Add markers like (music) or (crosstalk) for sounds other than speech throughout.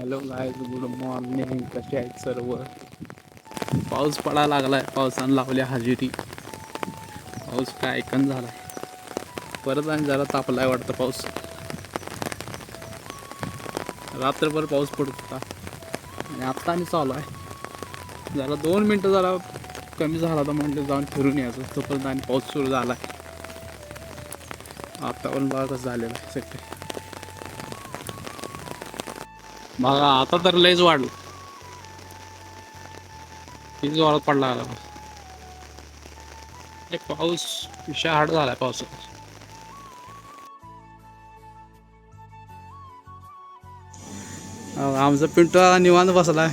Hello guys good morning कसे आहेत सर्व? पाऊस पडायला लागलाय. पावसानं लावल्या हजेरी. पाऊस काय ऐकन झालाय. परत आणि जरा तापलाय वाटतं पाऊस. रात्रभर पाऊस पडत होता. आणि आत्ता आणि चालू आहे. जरा दोन मिनटं जरा कमी झाला तर म्हणलं जाऊन फिरून यायचं. तोपर्यंत आणि पाऊस सुरू झाला आहे वातावरण बघा कसं झालेलं आहे. सगळे. बघा आता तर लयच वाढलं. किती जोरात पडला आला पाऊस विषय हाड झालाय पावसाचा अहो, आमचा पिंटू निवांत बसलाय.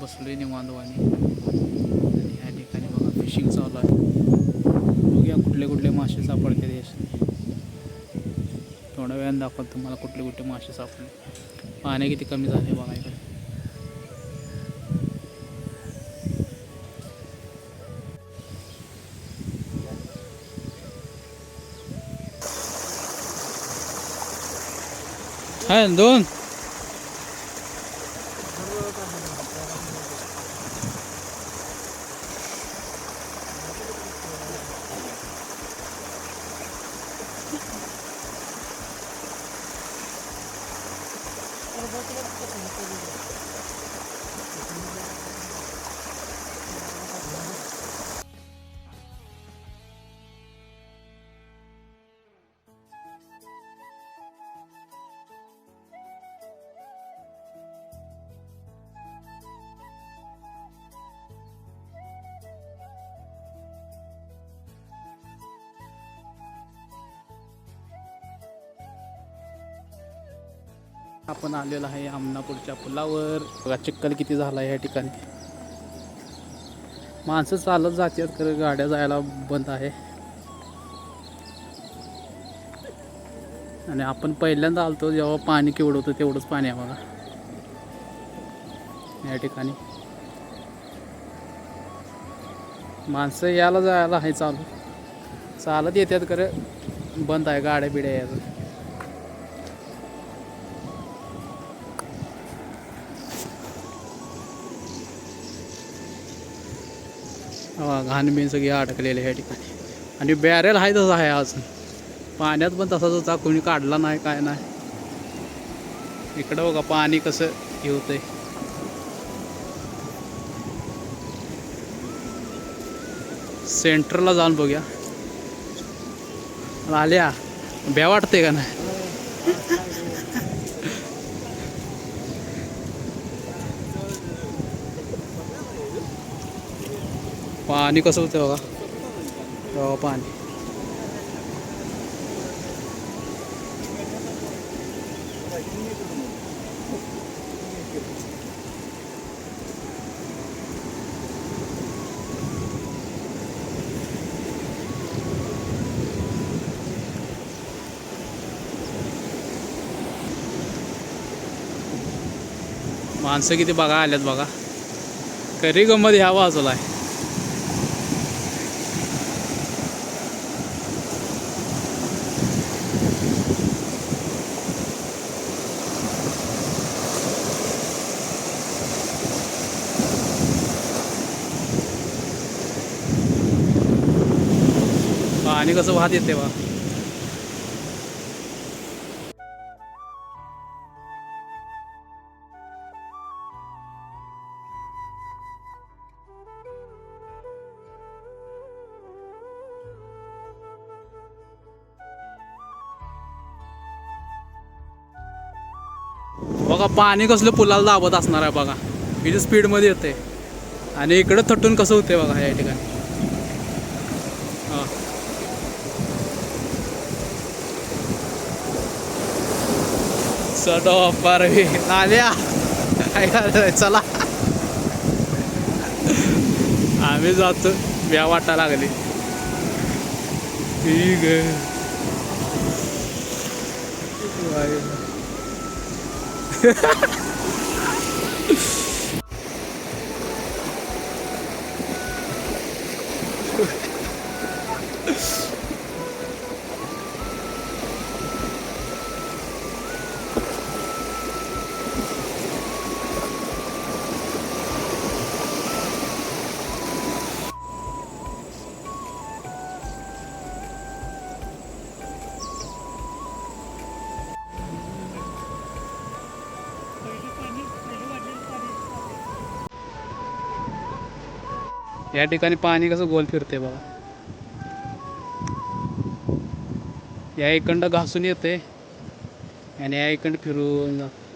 बसलोय निवांत वाणी आणि ह्या ठिकाणी बघा फिशिंग चालू आहे. बघूया कुठले कुठले मासे सापडते देश थोड्या वेळानं दाखवतो तुम्हाला कुठले कुठले मासे सापडले. पाणी किती कमी झाले बघा इकडे. हा दोन. आपण आलेलो आहे आमनापूरच्या पुलावर. बघा चिक्कल किती झाला या ठिकाणी. माणसं चालत जातात खरं गाड्या जायला बंद आहे. आणि आपण पहिल्यांदा आलतो जेव्हा पाणी केवढं होतं तेवढंच पाणी आहे बघा. या ठिकाणी. माणसं यायला जायला आहे चालू. चालत येतात खरं. बंद आहे गाड्या बिड्या यायचं घाण बिन सगळी अडकलेली ह्या ठिकाणी. आणि बॅरेल आहे तसं आहे अजून. पाण्यात पण तसाच होता कोणी काढला नाही काय नाही. इकडं बघा पाणी कसं हे होतंय. सेंटरला जाऊन बघूया. आल्या. भ्या वाटते का नाही? पाणी कसं होतं बघा? बघा पाणी. माणसं किती बघा आल्यात बघा. करी गंमत ह्या बाजूला आहे. असं वाहत येते बा बघा पाणी कसलं पुलाला दाबत असणार आहे बघा. इथे स्पीडमध्ये येते आणि इकडं थटून कसं होते बघा या ठिकाणी. चलो बरं आल्या काय? चला. आम्ही जातो. व्या वाटा लागली. ठीक आहे (laughs) (laughs) या ठिकाणी पाणी कसं गोल फिरते बघा. या एकंड घासून येते आणि या एकंड फिरून जात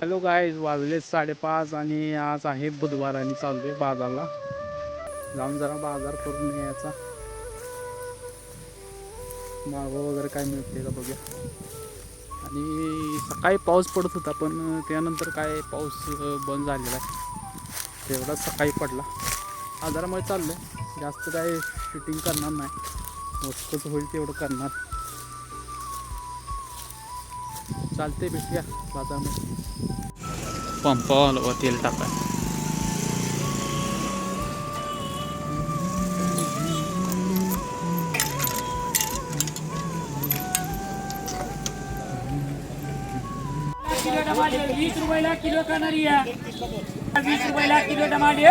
हॅलो गाय वाजले साडेपाच आणि आज आहे बुधवार आणि चालू आहे बाजारला. जाऊन जरा बाजार करून यायचा. मागं वगैरे काय मिळते का बघूया. आणि सकाळी पाऊस पडत होता पण त्यानंतर काय पाऊस बंद झालेला आहे. तेवढाच सकाळी पडला. आजारामुळे चाललं आहे जास्त काय शूटिंग करणार नाही. मोजकंच होईल तेवढं करणार. चालते भेटूया बाजारामध्ये. पंपावर तेल टाकाय वीस रुपयाला किलो करणारी आहे वीस रुपयाला किलो टमाटे.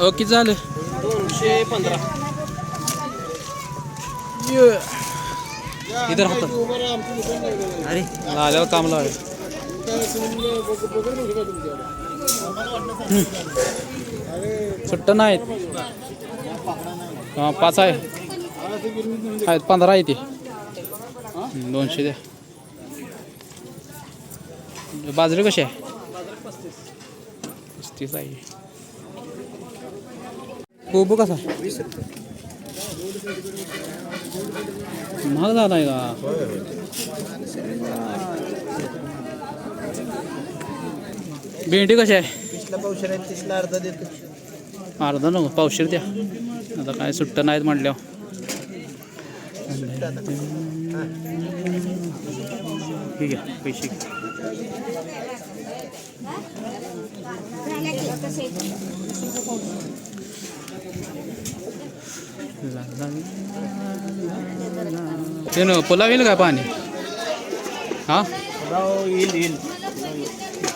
ओ किती झालं? दोनशे पंधरा. इथं राहतात अरे आल्यावर काम लावाय सुट्ट नाहीत। हां पाच आहे। आहेत पंधरा आहे ते। दोनशे द्या। बाजरी कशी आहे? पस्तीस आहे। कोबू कसा महाग झाला आहे का? भेंडी कशी आहे? तीसला पावशेर आहे तीसला अर्धा देतो. अर्धा नको पावशेर द्या. आता काय सुट्ट नाहीत म्हटल्यावर. ठीक आहे पैसे. घे. ला, ला, ला, ला. ते न पुलाव येईल काय पाणी? हा? येईल येईल.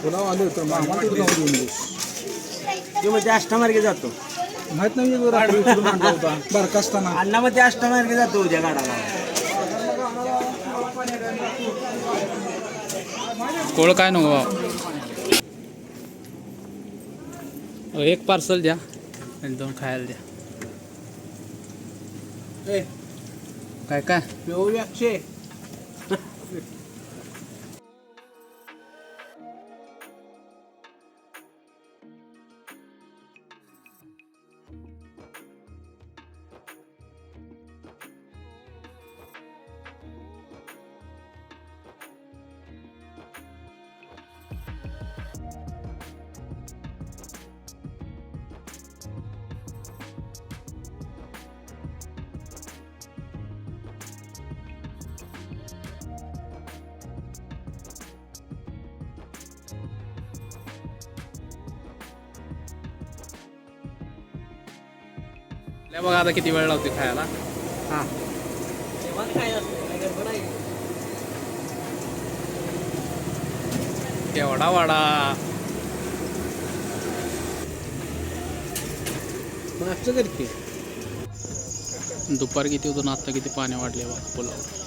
पुलाव आले तर. ते मग ते अष्टमार्गे जातो. माहीत नाही (laughs) बारका असताना अण्णा मग ते अष्टमार्गे जातो उद्या गाडाला. कोळ काय नको एक पार्सल द्या आणि दोन खायला द्या. ए काय काय पिऊ एकशे लय बघा आता किती वेळ लावते खायला. हां. केवढा वाडा. मागचं करते दुपार किती होतं? आता किती पाणी वाढले बघा पुलावर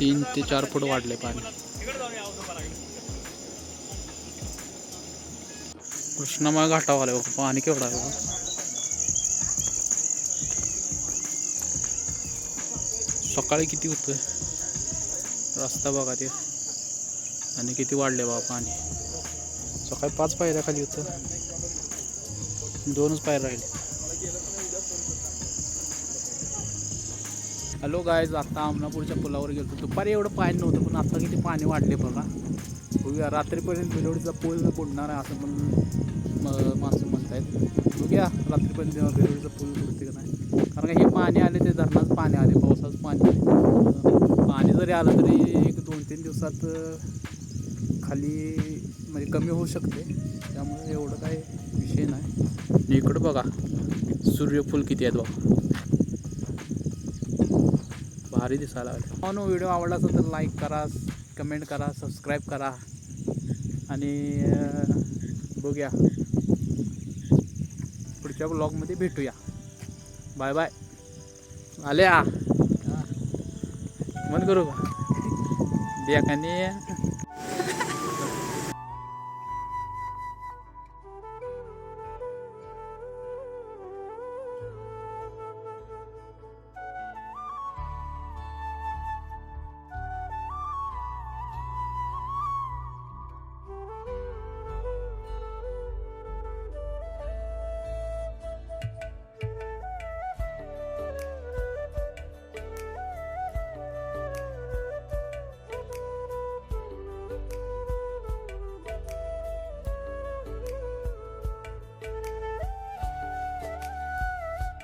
तीन ते चार फूट वाढले पाणी. कृष्णामाळ घाटावर आहे बघा पाणी केवढा आहे बघा. सकाळी किती होतं? रस्ता बघा ते. आणि किती वाढले बघा पाणी. सकाळी पाच पायऱ्या खाली होतं. दोनच पायऱ्या राहिले हॅलो गायज आता आमनापूरच्या पुलावर गेलो दुपारी एवढं पाणी नव्हतं पण आता किती पाणी वाढले बघा. बघूया रात्रीपर्यंत बेलोडीचा पूल बुडणार आहे असं पण म- माणसं म्हणतायत. बघूया रात्रीपर्यंत बेलोडीचा पूल बुडते का नाही. कारण का हे पाणी आले ते धरणाचं पाणी आले पावसाचं पाणी आले. पाणी जरी आलं तरी एक दोन तीन दिवसात खाली म्हणजे कमी होऊ शकते. त्यामुळे एवढं काही विषय नाही. इकडं बघा सूर्यफूल किती आहेत बघा. भारी दिसायला लागले. म्हणून व्हिडिओ आवडला असेल तर लाईक करा कमेंट करा सबस्क्राईब करा. आणि बघूया. पुढच्या ब्लॉगमध्ये भेटूया. बाय बाय आल्या. मन करू का?